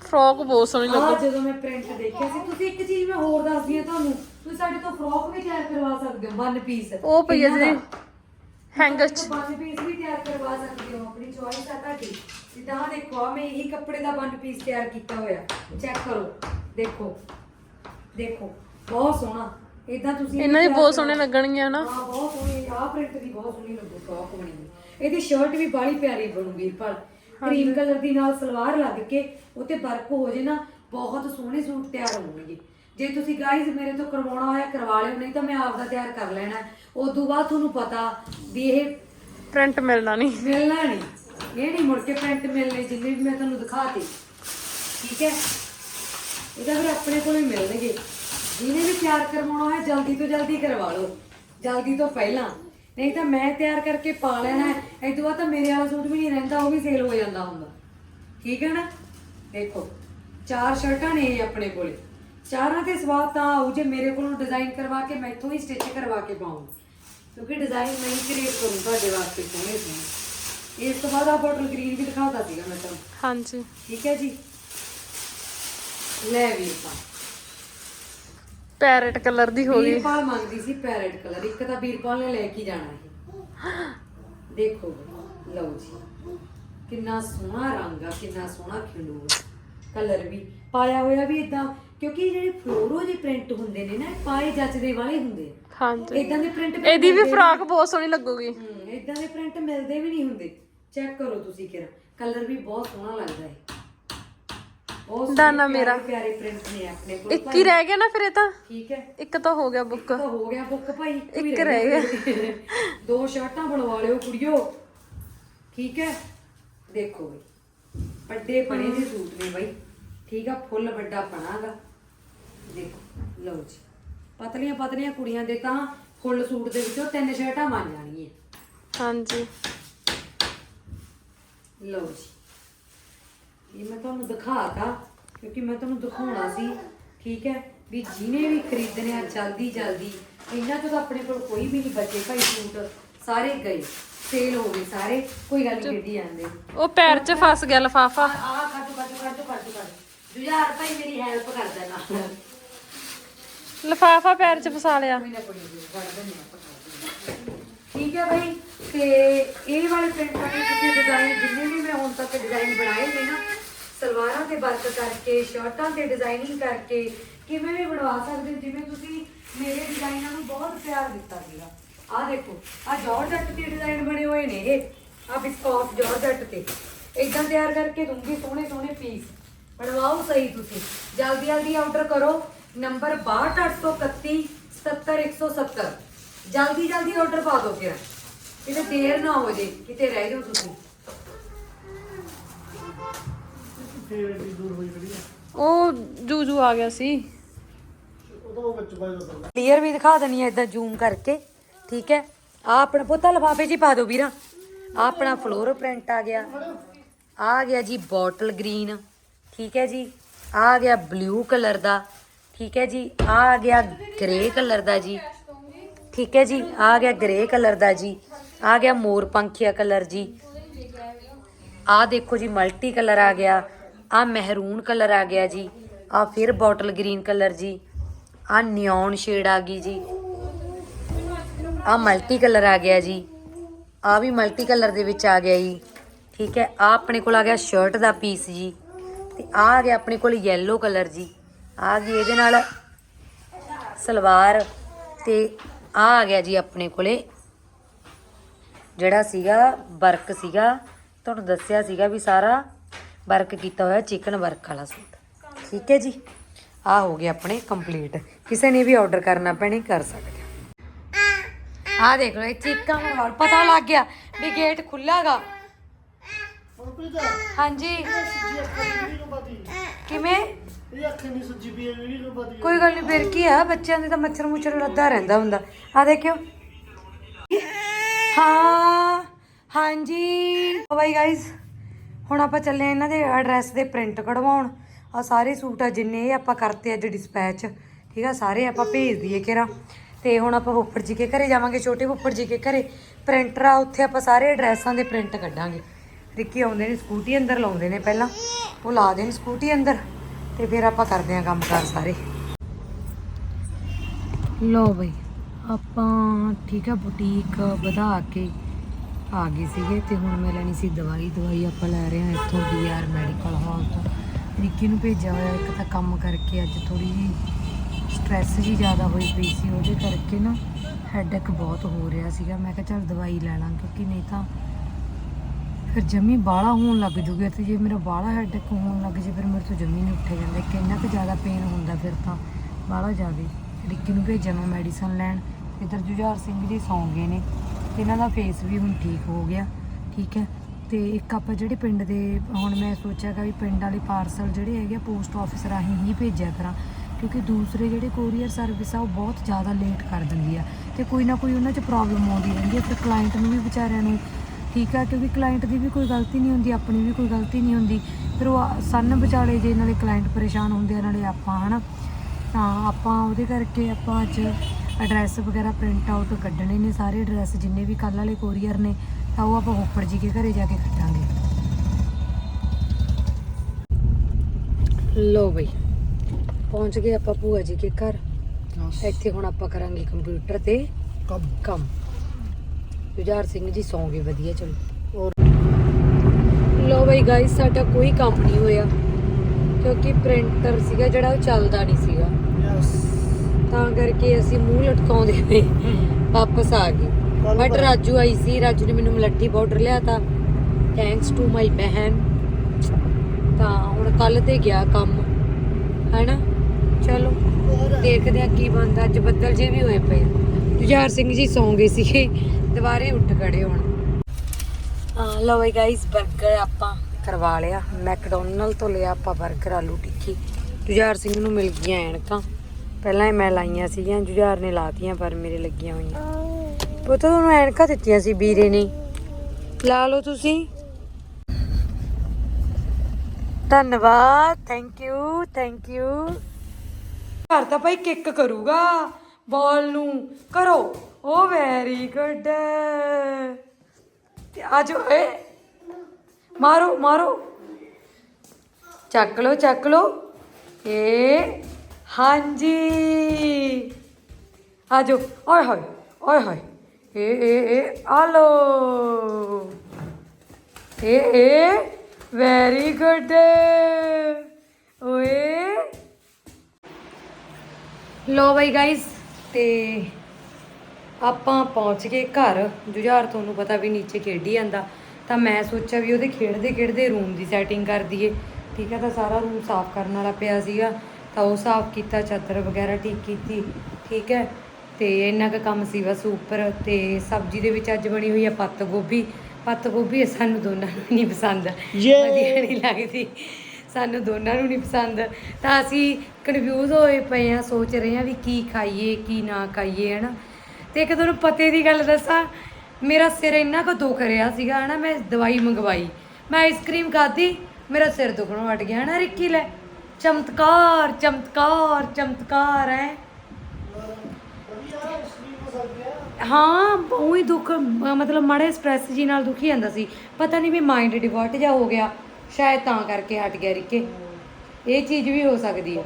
ਫਰੋਕ ਬਹੁਤ ਸੋਹਣੀ ਆ ਲੱਗੀ ਜਦੋਂ ਮੈਂ ਪ੍ਰਿੰਟ ਦੇਖਿਆ ਸੀ ਤੁਸੀਂ ਇੱਕ ਚੀਜ਼ ਮੈਂ ਹੋਰ ਦੱਸਦੀ ਹਾਂ ਤੁਹਾਨੂੰ ਤੁਸੀਂ ਸਾਡੇ ਤੋਂ ਫਰੋਕ ਵੀ ਤਿਆਰ ਕਰਵਾ ਸਕਦੇ ਹੋ ਵਨ ਪੀਸ ਉਹ ਪਈ ਜਿਹੜੀ ਹੈਂਗਰ ਚ। ਵਨ ਪੀਸ ਵੀ ਤਿਆਰ ਕਰਵਾ ਸਕਦੇ ਹੋ ਆਪਣੀ ਚੋਇਸ ਆ ਤੁਹਾਡੀ। ਜਿੱਦਾਂ ਆਹ ਦੇਖੋ ਆ ਮੈਂ ਇਹੀ ਕੱਪੜੇ ਦਾ ਵਨ ਪੀਸ ਤਿਆਰ ਕੀਤਾ ਹੋਇਆ। ਚੈੱਕ ਕਰੋ ਦੇਖੋ ਦੇਖੋ ਬਹੁਤ ਸੋਹਣਾ। ਇਦਾਂ ਤੁਸੀਂ ਇਹਨਾਂ ਤਿਆਰ ਬਹੁਤ। ਸੋਹਣੇ ਲੱਗਣਗੀਆਂ ਨਾ। ਹਾਂ ਬਹੁਤ ਸੋਹਣੀ ਆਹ ਪ੍ਰਿੰਟ ਦੀ ਬਹੁਤ ਸੋਹਣੀ ਲੱਗੂ ਫਰੋਕ ਬਣੀ। ਇਹਦੀ ਸ਼ਰਟ ਵੀ ਬਾਹਲੀ ਪਿਆਰੀ ਬਣੂਗੀ ਪਰ ਕਰੀਮ ਕਲਰ ਦੀ ਨਾਲ ਸਲਵਾਰ ਲੱਗ ਕੇ ਉੱਤੇ ਵਰਕ ਹੋ ਜੇ ਨਾ ਬਹੁਤ ਸੋਹਣੇ ਸੂਟ ਤਿਆਰ ਹੋਣਗੇ। ਜੇ ਤੁਸੀਂ ਗਾਈਜ਼ ਮੇਰੇ ਤੋਂ ਕਰਵਾਉਣਾ ਹੋਇਆ ਕਰਵਾ ਲਿਓ ਨਹੀਂ ਤਾਂ ਮੈਂ ਆਪ ਦਾ ਤਿਆਰ ਕਰ ਲੈਣਾ। ਉਸ ਤੋਂ ਬਾਅਦ ਤੁਹਾਨੂੰ ਪਤਾ ਵੀ ਇਹ ਪ੍ਰਿੰਟ ਮਿਲਣਾ ਨਹੀਂ। ਮਿਲਣਾ ਨਹੀਂ। ਇਹ ਨਹੀਂ ਮੁੜ ਕੇ ਪ੍ਰਿੰਟ ਮਿਲਣੇ ਜਿੰਨੇ ਵੀ ਮੈਂ ਤੁਹਾਨੂੰ ਦਿਖਾਤੇ। ਠੀਕ ਹੈ? ਇਹਦਾ ਫਿਰ ਆਪਣੇ ਕੋਲ ਹੀ ਮਿਲਣਗੇ। ਜਿਹਨੇ ਵੀ ਤਿਆਰ ਕਰਵਾਉਣਾ ਹੋਇਆ ਜਲਦੀ ਤੋਂ ਜਲਦੀ ਕਰਵਾ ਲਓ। ਜਲਦੀ ਤੋਂ ਪਹਿਲਾਂ। ਨਹੀਂ ਤਾਂ ਮੈਂ ਤਿਆਰ ਕਰਕੇ ਪਾ ਲੈਣਾ ਇਹ ਤੋਂ ਬਾਅਦ ਤਾਂ ਮੇਰੇ ਵਾਲਾ ਸੂਟ ਵੀ ਨਹੀਂ ਰਹਿੰਦਾ ਉਹ ਵੀ ਸੇਲ ਹੋ ਜਾਂਦਾ ਹੁੰਦਾ। ਠੀਕ ਹੈ ਨਾ? ਦੇਖੋ ਚਾਰ ਸ਼ਰਟਾਂ ਨੇ ਇਹ ਆਪਣੇ ਕੋਲੇ। ਚਾਰਾਂ ਤੇ ਸਵਾਦ ਤਾਂ ਆਊ ਜੇ ਮੇਰੇ ਕੋਲੋਂ ਡਿਜ਼ਾਈਨ ਕਰਵਾ ਕੇ ਮੈਥੋਂ ਹੀ ਸਟਿਚ ਕਰਵਾ ਕੇ ਪਾਉਂ ਕਿਉਂਕਿ ਡਿਜ਼ਾਈਨ ਮੈਂ ਹੀ ਕ੍ਰੀਏਟ ਕਰੂੰ ਤੁਹਾਡੇ ਵਾਸਤੇ ਸੋਹਣੇ ਸੋਹਣੇ ਇਸ ਤੋਂ ਬਾਅਦ ਆ ਬੋਟਲ ਗ੍ਰੀਨ ਵੀ ਦਿਖਾਉਂਦਾ ਸੀਗਾ ਮੈਂ ਤੁਹਾਨੂੰ। ਹਾਂਜੀ। ਠੀਕ ਹੈ ਜੀ? ਲੈ ਵੀਰਪਾਲ ਪੈਰਟ ਕਲਰ ਦੀ ਹੋ ਗਈ। ਵੀਰਪਾਲ ਮੰਗਦੀ ਸੀ ਪੈਰਟ ਕਲਰ ਇੱਕ ਤਾਂ ਵੀਰਪਾਲ ਨੇ ਲੈ ਕੇ ਜਾਣਾ ਹੈ ਦੇਖੋ ਲਓ ਜੀ ਕਿੰਨਾ ਸੋਹਣਾ ਰੰਗ ਆ ਕਿੰਨਾ ਸੋਹਣਾ ਖਿੰਡੂ ਕਲਰ ਵੀ। ਪਾਇਆ ਹੋਇਆ ਵੀ ਇਦਾਂ ਕਿਉਂਕਿ ਜਿਹੜੇ ਫਲੋਰੋ ਜਿਹੇ ਪ੍ਰਿੰਟ ਹੁੰਦੇ ਨੇ ਨਾ ਇਹ ਪਾਏ ਜੱਚਦੇ ਵਾਲੇ ਹੁੰਦੇ ਹਾਂਜੀ। ਇਦਾਂ ਦੇ ਪ੍ਰਿੰਟ ਇਹਦੀ ਵੀ ਫਰਾਕ ਬਹੁਤ ਸੋਹਣੀ ਲੱਗੂਗੀ। ਹੂੰ ਇਦਾਂ ਦੇ ਪ੍ਰਿੰਟ ਮਿਲਦੇ ਵੀ ਨਹੀਂ ਹੁੰਦੇ। ਚੈੱਕ ਕਰੋ ਤੁਸੀਂ ਕਿਰਾ ਕਲਰ ਵੀ ਬਹੁਤ ਸੋਹਣਾ ਲੱਗਦਾ ਹੈ। ਦਾਨਾ ਮੇਰਾ। ਪਿਆਰੇ ਪ੍ਰਿੰਟ ਨੇ ਆਪਣੇ ਕੋਲ ਇੱਕ ਹੀ ਰਹਿ ਗਿਆ ਨਾ ਫਿਰ ਇਹ ਤਾਂ? ਠੀਕ ਹੈ। ਇੱਕ ਤਾਂ ਹੋ ਗਿਆ ਬੁੱਕ ਤਾਂ ਹੋ ਗਿਆ ਬੁੱਕ ਭਾਈ ਇੱਕ ਰਹਿ ਰਹਿ ਗਿਆ। ਦੋ ਸ਼ਰਟਾਂ ਬਣਵਾ ਲਿਓ ਕੁੜੀਓ। ਠੀਕ ਹੈ? ਦੇਖੋ ਬਈ ਵੱਡੇ ਬਣੇ ਦੇ ਸੂਟ ਨੇ ਬਈ। ਠੀਕ ਆ ਫੁੱਲ ਵੱਡਾ ਬਣਾਗਾ ਦੇਖੋ ਲਓ ਜੀ। ਪਤਲੀਆਂ ਪਤਲੀਆਂ ਕੁੜੀਆਂ ਦੇ ਤਾਂ ਫੁੱਲ ਸੂਟ ਦੇ ਵਿੱਚੋਂ ਤਿੰਨ ਸ਼ਰਟਾਂ ਬਣ ਜਾਣਗੀਆਂ ਹਾਂਜੀ। ਲਓ ਜੀ। ਇਹ ਮੈਂ ਤੁਹਾਨੂੰ ਦਿਖਾਤਾ ਕਿਉਂਕਿ ਮੈਂ ਤੁਹਾਨੂੰ ਦਿਖਾਉਣਾ ਸੀ ਠੀਕ ਹੈ ਵੀ ਜਿਹਨੇ ਵੀ ਖਰੀਦਣੇ ਆ ਜਲਦੀ ਜਲਦੀ ਇਹਨਾਂ ਤੋਂ ਤਾਂ ਆਪਣੇ ਕੋਲ ਕੋਈ ਵੀ ਨਹੀਂ ਬਚੇ ਭਾਈ ਸੂਟ ਸਾਰੇ ਗਏ ਸੇਲ ਹੋ ਗਏ ਸਾਰੇ ਕੋਈ ਗੱਲ ਨਹੀਂ ਕੱਢੀ ਜਾਂਦੇ ਉਹ ਪੈਰ 'ਚ ਫਸ ਗਿਆ ਲਫਾਫਾ। ਆ ਕੱਢ ਕੱਢ ਕੱਢ ਕੱਢ ਕੱਢ। ਜੁਝਾਰ ਭਾਈ ਮੇਰੀ ਹੈਲਪ ਕਰ ਦੇਣਾ। ਲਫਾਫਾ ਪੈਰ 'ਚ ਫਸਾ ਲਿਆ। ਕੋਈ ਨਾ ਕੋਈ ਨਾ, ਕੱਢ ਦਿੰਦੇ ਆਪਾਂ ਕੱਢ ਦਿੰਦੇ। ਹਾਂ। ਠੀਕ ਹੈ ਭਾਈ ਤੇ ਇਹ ਵਾਲੇ ਪ੍ਰਿੰਟ ਡਿਜ਼ਾਈਨ ਜਿੰਨੇ ਵੀ ਮੈਂ ਹੁਣ ਤੱਕ ਡਿਜ਼ਾਈਨ ਬਣਾਏ ਨੇ ਨਾ ਸਲਵਾਰਾਂ ਤੇ ਵਰਕ ਕਰਕੇ ਸ਼ਰਟਾਂ ਤੇ ਡਿਜ਼ਾਈਨਿੰਗ ਕਰਕੇ ਕਿਵੇਂ ਵੀ ਬਣਵਾ ਸਕਦੇ ਹੋ, ਜਿਵੇਂ ਤੁਸੀਂ ਮੇਰੇ ਡਿਜ਼ਾਈਨਾਂ ਨੂੰ ਬਹੁਤ ਪਿਆਰ ਦਿੱਤਾ ਸੀਗਾ। ਆਹ ਦੇਖੋ, ਆਹ ਜਾਰਜਟ ਦੇ ਡਿਜ਼ਾਈਨ ਬਣੇ ਹੋਏ ਨੇ ਇਹ। ਆਹ ਬਿਸਕੌਫ ਜਾਰਜਟ ਤੇ। ਇਦਾਂ ਤਿਆਰ ਕਰਕੇ ਦੂੰਗੀ, ਸੋਹਣੇ ਸੋਹਣੇ ਪੀਸ ਬਣਵਾਓ ਸਹੀ ਤੁਸੀਂ। ਜਲਦੀ ਜਲਦੀ ਆਰਡਰ ਕਰੋ। ਨੰਬਰ 62831 70170 ਜਲਦੀ ਜਲਦੀ ਆਰਡਰ ਪਾ ਦਿਓ ਫਿਰ। ਕਿਤੇ ਦੇਰ ਨਾ ਹੋ ਜੇ, ਕਿਤੇ ਰਹਿ ਜਾਓ ਤੁਸੀਂ। ਫੇਰ ਏਡੀ ਦੂਰ ਹੋਈ ਖੜੀ ਆ। ਉਹ ਜੂਜੂ ਆ ਗਿਆ ਸੀ। ਉਹਦਾ ਉਹ ਵਿੱਚ ਬਾਈ ਦਾ ਕਲੀਅਰ ਵੀ ਦਿਖਾ ਦਨੀ ਹੈ ਇਦਾਂ ਜ਼ੂਮ ਕਰਕੇ ਠੀਕ ਹੈ? ਆ ਆਪਣਾ ਪੁੱਤਾ ਲਫਾਫੇ 'ਚ ਹੀ ਪਾ ਦਿਓ ਵੀਰਾ। ਆ ਆਪਣਾ ਫਲੋਰ ਪ੍ਰਿੰਟ ਆ ਗਿਆ। ਆ ਗਿਆ ਜੀ ਬੋਟਲ ਗ੍ਰੀਨ ਠੀਕ ਹੈ ਜੀ? ਆ ਗਿਆ ਬਲੂ ਕਲਰ ਦਾ ਠੀਕ ਹੈ ਜੀ? ਆ ਆ ਗਿਆ ਗ੍ਰੇ ਕਲਰ ਦਾ ਜੀ। ਠੀਕ ਹੈ ਜੀ? ਆ ਆ ਗਿਆ ਗ੍ਰੇ ਕਲਰ ਦਾ ਜੀ। ਆ ਗਿਆ ਮੋਰ ਪੰਖੀਆ ਕਲਰ ਜੀ। ਆ ਦੇਖੋ ਜੀ ਮਲਟੀ ਕਲਰ ਆ ਗਿਆ। ਆ ਮਹਿਰੂਨ ਕਲਰ ਆ ਗਿਆ ਜੀ, ਆ ਫਿਰ ਬੋਟਲ ਗ੍ਰੀਨ ਕਲਰ ਜੀ, ਆ ਨਿਓਨ ਸ਼ੇਡ ਆ ਗਈ ਜੀ, ਆ ਮਲਟੀ ਕਲਰ ਆ ਗਿਆ ਜੀ, ਆ ਵੀ ਮਲਟੀ ਕਲਰ ਦੇ ਵਿੱਚ ਆ ਗਿਆ ਜੀ, ਠੀਕ ਹੈ, ਆ ਆਪਣੇ ਕੋਲ ਆ ਗਿਆ ਸ਼ਰਟ ਦਾ ਪੀਸ ਜੀ, ਤੇ ਆ ਆ ਗਿਆ ਆਪਣੇ ਕੋਲ ਯੈਲੋ ਕਲਰ ਜੀ, ਆ ਗਈ ਇਹਦੇ ਨਾਲ ਸਲਵਾਰ, ਤੇ ਆ ਆ ਗਿਆ ਜੀ ਆਪਣੇ ਕੋਲੇ, ਜਿਹੜਾ ਸੀਗਾ ਵਰਕ ਸੀਗਾ, ਤੁਹਾਨੂੰ ਦੱਸਿਆ ਸੀਗਾ ਵੀ ਸਾਰਾ ਵਰਕ ਕੀਤਾ ਹੋਇਆ ਚਿਕਨ ਵਰਕ ਵਾਲਾ ਸੂਟ। ਠੀਕ ਹੈ ਜੀ? ਆ ਹੋ ਗਿਆ ਆਪਣੇ ਕੰਪਲੀਟ ਕਿਸੇ ਨੇ ਵੀ ਆਰਡਰ ਕਰਨਾ ਪੈਣੇ ਕਰ ਸਕਦੇ। ਆ ਦੇਖ ਲਓ ਇਹ ਚੀਕਾਂ ਮਰਵਾਲ ਪਤਾ ਲੱਗ ਗਿਆ ਵੀ ਗੇਟ ਖੁੱਲਾਗਾ ਮਨਪ੍ਰੀਤ ਹਾਂਜੀ। ਸੱਜੀ ਅੱਖ ਨਹੀਂ ਨੂੰ ਪਾਤੀ ਕਿਵੇਂ? ਇਹ ਅੱਖ ਨਹੀਂ ਸੱਜੀ ਪਈ ਨਹੀਂ ਨੂੰ ਪਾਤੀ ਕੋਈ ਗੱਲ ਨਹੀਂ ਫਿਰ ਕੀ ਆ? ਬੱਚਿਆਂ ਦੇ ਤਾਂ ਮੱਛਰ ਮੁੱਛਰ ਲੱਦਾ ਰਹਿੰਦਾ ਹੁੰਦਾ। ਆ ਦੇਖਿਓ। ਹਾਂ, ਹਾਂਜੀ। ਬਾਈ ਗਾਇਸ ਹੁਣ ਆਪਾਂ ਚੱਲੇ ਆਂ ਇਹਨਾਂ ਦੇ ਐਡਰੈਸ ਦੇ ਪ੍ਰਿੰਟ ਕਢਵਾਉਣ। ਆ ਸਾਰੇ ਸੂਟ ਆ ਜਿੰਨੇ ਇਹ ਆਪਾਂ ਕਰਤੇ ਅੱਜ ਡਿਸਪੈਚ ਠੀਕ ਆ, ਸਾਰੇ ਆਪਾਂ ਭੇਜ ਦਈਏ ਕਿਰਾ ਤੇ ਹੁਣ ਆਪਾਂ ਫੁੱਫੜ ਜੀ ਕੇ ਘਰੇ ਜਾਵਾਂਗੇ, ਛੋਟੇ ਫੁੱਫੜ ਜੀ ਕੇ ਘਰੇ। ਪ੍ਰਿੰਟਰ ਆ, ਉੱਥੇ ਆਪਾਂ ਸਾਰੇ ਐਡਰੈਸਾਂ ਦੇ ਪ੍ਰਿੰਟ ਕੱਢਾਂਗੇ। ਰਿੱਕੀ ਆਉਂਦੇ ਨੇ ਸਕੂਟੀ ਅੰਦਰ, ਲਾਉਂਦੇ ਨੇ ਪਹਿਲਾਂ। ਉਹ ਲਾ ਦੇਣ ਸਕੂਟੀ ਅੰਦਰ ਤੇ ਫਿਰ ਆਪਾਂ ਕਰਦੇ ਆਂ ਕੰਮ ਕਾਰ ਸਾਰੇ। ਲੋ ਬਈ, ਆਪਾਂ ਠੀਕ ਆ ਬੁਟੀਕ ਵਧਾ ਕੇ ਆ ਗਏ ਸੀਗੇ ਤੇ ਹੁਣ ਮੈਂ ਲੈਣੀ ਸੀ ਦਵਾਈ ਦਵਾਈ ਆਪਾਂ ਲੈ ਰਹੇ ਹਾਂ ਇੱਥੋਂ ਡੀਆਰ ਮੈਡੀਕਲ ਹਾਲ ਤੋਂ। ਨਿੱਕੀ ਨੂੰ ਭੇਜਿਆ ਹੋਇਆ ਇੱਕ ਤਾਂ ਕੰਮ ਕਰਕੇ ਅੱਜ ਥੋੜੀ ਜੀ ਸਟ੍ਰੈਸ ਜੀ ਜ਼ਿਆਦਾ ਹੋਈ ਪਈ ਸੀ, ਉਹਦੇ ਕਰਕੇ ਨਾ ਹੈਡੇਕ ਬਹੁਤ ਹੋ ਰਿਹਾ ਸੀਗਾ। ਮੈਂ ਕਿਹਾ ਚੱਲ ਦਵਾਈ ਲੈ ਲਾਂ, ਕਿਉਂਕਿ ਨਹੀਂ ਤਾਂ ਫਿਰ ਜਮੀ ਬਾਹਲਾ ਹੋਣ ਲੱਗ ਜੂਗਾ। ਤੇ ਜੇ ਮੇਰਾ ਬਾਹਲਾ ਹੈਡੇਕ ਹੋਣ ਲੱਗ ਜੇ, ਫਿਰ ਮੇਰੇ ਤੋਂ ਜਮੀ ਨਹੀਂ ਉੱਠੇ ਜਾਂਦਾ। ਕਿੰਨਾ ਕੁ ਜ਼ਿਆਦਾ ਪੇਨ ਹੁੰਦਾ ਫਿਰ ਤਾਂ, ਬਾਹਲਾ ਜ਼ਿਆਦਾ। ਰਿੱਕੀ ਨੂੰ ਭੇਜਿਆ ਮੈਂ ਮੈਡੀਸਨ ਲੈਣ। ਇੱਧਰ ਜੁਝਾਰ ਸਿੰਘ ਜੀ ਸੌਂ ਗਏ ਨੇ। ਇਹਨਾਂ ਦਾ ਫੇਸ ਵੀ ਹੁਣ ਠੀਕ ਹੋ ਗਿਆ, ਠੀਕ ਹੈ? ਤੇ ਇੱਕ ਆਪਾਂ ਜਿਹੜੇ ਪਿੰਡ ਦੇ, ਹੁਣ ਮੈਂ ਸੋਚਿਆਗਾ ਵੀ ਪਿੰਡ ਵਾਲੇ ਪਾਰਸਲ ਜਿਹੜੇ ਹੈਗੇ ਪੋਸਟ ਆਫਿਸ ਰਾਹੀਂ ਹੀ ਭੇਜਿਆ ਕਰਾਂ, ਕਿਉਂਕਿ ਦੂਸਰੇ ਜਿਹੜੇ ਕੋਰੀਅਰ ਸਰਵਿਸ ਆ ਉਹ ਬਹੁਤ ਜ਼ਿਆਦਾ ਲੇਟ ਕਰ ਦਿੰਦੀ ਆ ਤੇ ਕੋਈ ਨਾ ਕੋਈ ਉਹਨਾਂ 'ਚ ਪ੍ਰੋਬਲਮ ਆਉਂਦੀ ਰਹਿੰਦੀ ਹੈ ਫਿਰ ਕਲਾਇੰਟ ਨੂੰ ਵੀ ਵਿਚਾਰਿਆਂ ਨੂੰ, ਠੀਕ ਆ? ਕਿਉਂਕਿ ਕਲਾਇੰਟ ਦੀ ਵੀ ਕੋਈ ਗਲਤੀ ਨਹੀਂ ਹੁੰਦੀ, ਆਪਣੀ ਵੀ ਕੋਈ ਗਲਤੀ ਨਹੀਂ ਹੁੰਦੀ, ਫਿਰ ਉਹ ਆ- ਸੰਨ ਵਿਚਾਲੇ ਜੇ ਨਾਲੇ ਕਲਾਇੰਟ ਪਰੇਸ਼ਾਨ ਹੁੰਦੇ ਆ, ਨਾਲੇ ਆਪਾਂ, ਹਨਾ? ਤਾਂ ਆਪਾਂ ਉਹਦੇ ਕਰਕੇ ਆਪਾਂ ਅੱਜ ਐਡਰੈਸ ਵਗੈਰਾ ਪ੍ਰਿੰਟ ਆਊਟ ਕੱਢਣੇ ਨੇ ਸਾਰੇ ਐਡਰੈਸ ਜਿੰਨੇ ਵੀ ਕੱਲ ਵਾਲੇ ਕੋਰੀਅਰ ਨੇ ਤਾਂ ਉਹ ਆਪਾਂ ਹੋਪੜ ਜੀ ਕੇ ਘਰੇ ਜਾ ਕੇ ਕੱਢਾਂਗੇ। ਲੋ ਬਈ ਪਹੁੰਚ ਗਏ ਆਪਾਂ ਭੂਆ ਜੀ ਕੇ ਘਰ। ਇੱਥੇ ਹੁਣ ਆਪਾਂ ਕਰਾਂਗੇ ਕੰਪਿਊਟਰ ਤੇ ਕਬ ਕੰਮ। ਜੁਝਾਰ ਸਿੰਘ ਜੀ ਸੌਂ ਗਏ ਵਧੀਆ ਚਲੋ। ਔਰ ਲੋ ਬਈ ਗਾਇਸ ਸਾਡਾ ਕੋਈ ਕੰਮ ਨਹੀਂ ਹੋਇਆ ਕਿਉਂਕਿ ਪ੍ਰਿੰਟਰ ਸੀਗਾ ਜਿਹੜਾ ਉਹ ਚੱਲਦਾ ਨਹੀਂ ਸੀਗਾ ਯਸ ਤਾਂ ਕਰਕੇ ਅਸੀਂ ਮੂੰਹ ਲਟਕਾਉਂਦੇ ਹੋਏ ਵਾਪਸ ਆ ਗਏ। ਬਟ ਰਾਜੂ ਆਈ ਸੀ ਰਾਜੂ ਨੇ ਮੈਨੂੰ ਮਲੱਠੀ ਪਾਊਡਰ ਲਿਆ ਤਾ। ਥੈਂਕਸ ਟੂ ਮਾਈ ਬਹਿਨ ਤਾਂ ਹੁਣ ਕੱਲ ਤੇ ਗਿਆ ਕੰਮ। ਹੈਨਾ? ਚਲੋ ਦੇਖਦੇ ਆ ਕੀ ਬਣਦਾ। ਅੱਜ ਬੱਦਲ ਜੇ ਵੀ ਹੋਏ ਪਏ ਜੁਝਾਰ ਸਿੰਘ ਜੀ ਸੌਂ ਗਏ ਸੀਗੇ। ਦੁਬਾਰੇ ਉੱਠ ਖੜੇ ਹੁਣ। ਲਓ ਬਈ ਗਾਇਸ 버ਗਰ ਆਪਾਂ ਕਰਵਾ ਲਿਆ। ਮੈਕਡੋਨਲਡ ਤੋਂ ਲਿਆ ਆਪਾਂ 버ਗਰ ਆਲੂ ਟਿੱਕੀ। ਜੁਝਾਰ ਸਿੰਘ ਨੂੰ ਮਿਲ ਗਈਆਂ ਐਨਕਾਂ। ਪਹਿਲਾਂ ਹੀ ਮੈਂ ਲਾਈਆਂ ਸੀਗੀਆਂ, ਜੁਝਾਰ ਨੇ ਲਾਤੀਆਂ ਪਰ ਮੇਰੇ ਲੱਗੀਆਂ ਹੋਈਆਂ। ਉਹ ਤੁਹਾਨੂੰ ਐਨਕਾਂ ਦਿੱਤੀਆਂ ਸੀ ਵੀਰੇ ਨੇ। ਲਾ ਲਓ ਤੁਸੀਂ। ਧੰਨਵਾਦ ਥੈਂਕ ਯੂ ਥੈਂਕ ਯੂ ਘਰ ਤਾਂ ਭਾਈ ਕਿੱਕ ਕਰੂਗਾ ਬਾਲ ਨੂੰ। ਕਰੋ। ਓ ਵੈਰੀ ਗੁੱਡ ਤੇ ਆਜੋ ਏ ਮਾਰੋ ਮਾਰੋ। ਚੱਕ ਲੋ ਚੱਕ ਲੋ ਏ ਹਾਂਜੀ। ਆਜੋ ਓਏ ਹੋਏ ਓਏ ਹੋਏ। ਏ ਏ ਏ ਆਲੋ ਏ ਏ ਵੈਰੀ ਗੁੱਡ ਓਏ। ਲੋ ਬਈ ਗਾਇਸ ਤੇ ਆਪਾਂ ਪਹੁੰਚ ਗਏ ਘਰ। ਜੁਝਾਰ ਤੁਹਾਨੂੰ ਪਤਾ ਵੀ ਨੀਚੇ ਖੇਡੀ ਜਾਂਦਾ। ਤਾਂ ਮੈਂ ਸੋਚਿਆ ਵੀ ਉਹਦੇ ਖੇਡਦੇ ਖੇਡਦੇ ਰੂਮ ਦੀ ਸੈਟਿੰਗ ਕਰ ਦਈਏ। ਠੀਕ ਹੈ, ਤਾਂ ਸਾਰਾ ਰੂਮ ਸਾਫ਼ ਕਰਨ ਵਾਲਾ ਪਿਆ ਸੀਗਾ। ਤਾਂ ਉਹ ਸਾਫ਼ ਕੀਤਾ ਚਾਦਰ ਵਗੈਰਾ ਠੀਕ ਕੀਤੀ ਠੀਕ ਹੈ। ਤੇ ਇੰਨਾ ਕੁ ਕੰਮ ਸੀ ਬਸ ਉੱਪਰ ਤੇ ਸਬਜ਼ੀ ਦੇ ਵਿੱਚ ਅੱਜ ਬਣੀ ਹੋਈ ਹੈ ਪੱਤ ਗੋਭੀ। ਪੱਤ ਗੋਭੀ ਸਾਨੂੰ ਦੋਨਾਂ ਨੂੰ ਨਹੀਂ ਪਸੰਦ। ਵਧੀਆ ਨਹੀਂ ਲੱਗਦੀ। ਸਾਨੂੰ ਦੋਨਾਂ ਨੂੰ ਨਹੀਂ ਪਸੰਦ। ਤਾਂ ਅਸੀਂ ਕਨਫਿਊਜ਼ ਹੋਏ ਪਏ ਆ ਸੋਚ ਰਹੇ ਆ ਵੀ ਕੀ ਖਾਈਏ ਕੀ ਨਾ ਖਾਈਏ ਹਨਾ। ਤੇ ਇੱਕ ਤੁਹਾਨੂੰ ਪਤੇ ਦੀ ਗੱਲ ਦੱਸਾਂ ਮੇਰਾ ਸਿਰ ਇੰਨਾ ਕੁ ਦੁਖ ਰਿਹਾ ਸੀਗਾ ਹਨਾ ਮੈਂ ਦਵਾਈ ਮੰਗਵਾਈ। ਮੈਂ ਆਈਸਕ੍ਰੀਮ ਖਾਧੀ ਮੇਰਾ ਸਿਰ ਦੁਖਣੋਂ ਹਟ ਗਿਆ ਹਨਾ ਰਿੱਕੀ ਲੈ। ਚਮਤਕਾਰ ਚਮਤਕਾਰ ਚਮਤਕਾਰ ਹੈ। ਹਾਂ, ਉਹੀ ਦੁੱਖ ਮਤਲਬ ਮਾੜੇ ਸਟ੍ਰੈਸ ਜੀ ਨਾਲ ਦੁਖੀ ਜਾਂਦਾ ਸੀ। ਪਤਾ ਨਹੀਂ ਵੀ ਮਾਈਂਡ ਡਿਵਰਟ ਜਾ ਹੋ ਗਿਆ। ਸ਼ਾਇਦ ਤਾਂ ਕਰਕੇ ਹਟ ਗਿਆ ਰਿੱਕੇ। ਇਹ ਚੀਜ਼ ਵੀ ਹੋ ਸਕਦੀ ਹੈ।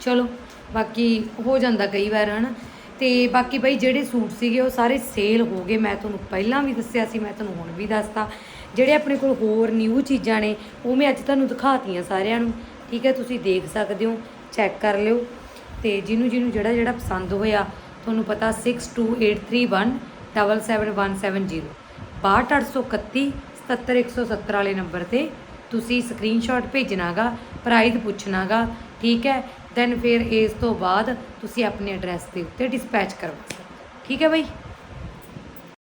ਚਲੋ, ਬਾਕੀ ਹੋ ਜਾਂਦਾ ਕਈ ਵਾਰ, ਹਨਾ। ਤੇ ਬਾਕੀ ਬਈ ਜਿਹੜੇ ਸੂਟ ਸੀਗੇ, ਉਹ ਸਾਰੇ ਸੇਲ ਹੋ ਗਏ। ਮੈਂ ਤੁਹਾਨੂੰ ਪਹਿਲਾਂ ਵੀ ਦੱਸਿਆ ਸੀ, ਮੈਂ ਤੁਹਾਨੂੰ ਹੁਣ ਵੀ ਦੱਸਤਾ। ਜਿਹੜੇ ਆਪਣੇ ਕੋਲ ਹੋਰ ਨਿਊ ਚੀਜ਼ਾਂ ਨੇ, ਉਹ ਮੈਂ ਅੱਜ ਤੁਹਾਨੂੰ ਦਿਖਾਤੀਆਂ ਸਾਰਿਆਂ ਨੂੰ। ਠੀਕ ਹੈ, ਤੁਸੀਂ ਦੇਖ ਸਕਦੇ ਹੋ ਚੈੱਕ ਕਰ ਲਿਓ। ਤੇ ਜਿਹਨੂੰ ਜਿਹਨੂੰ ਜਿਹੜਾ ਜਿਹੜਾ ਪਸੰਦ ਹੋਇਆ, ਤੁਹਾਨੂੰ ਪਤਾ 62831 77170 62831 77170 ਵਾਲੇ ਨੰਬਰ ਤੇ ਤੁਸੀਂ ਸਕਰੀਨਸ਼ਾਟ ਭੇਜਣਾਗਾ ਪ੍ਰਾਈਸ ਪੁੱਛਣਾਗਾ, ਠੀਕ ਹੈ। ਦੈਨ ਫਿਰ ਇਸ ਤੋਂ ਬਾਅਦ ਤੁਸੀਂ ਆਪਣੇ ਐਡਰੈਸ ਦੇ ਉੱਤੇ ਡਿਸਪੈਚ ਕਰਵਾ ਠੀਕ ਹੈ ਬਈ?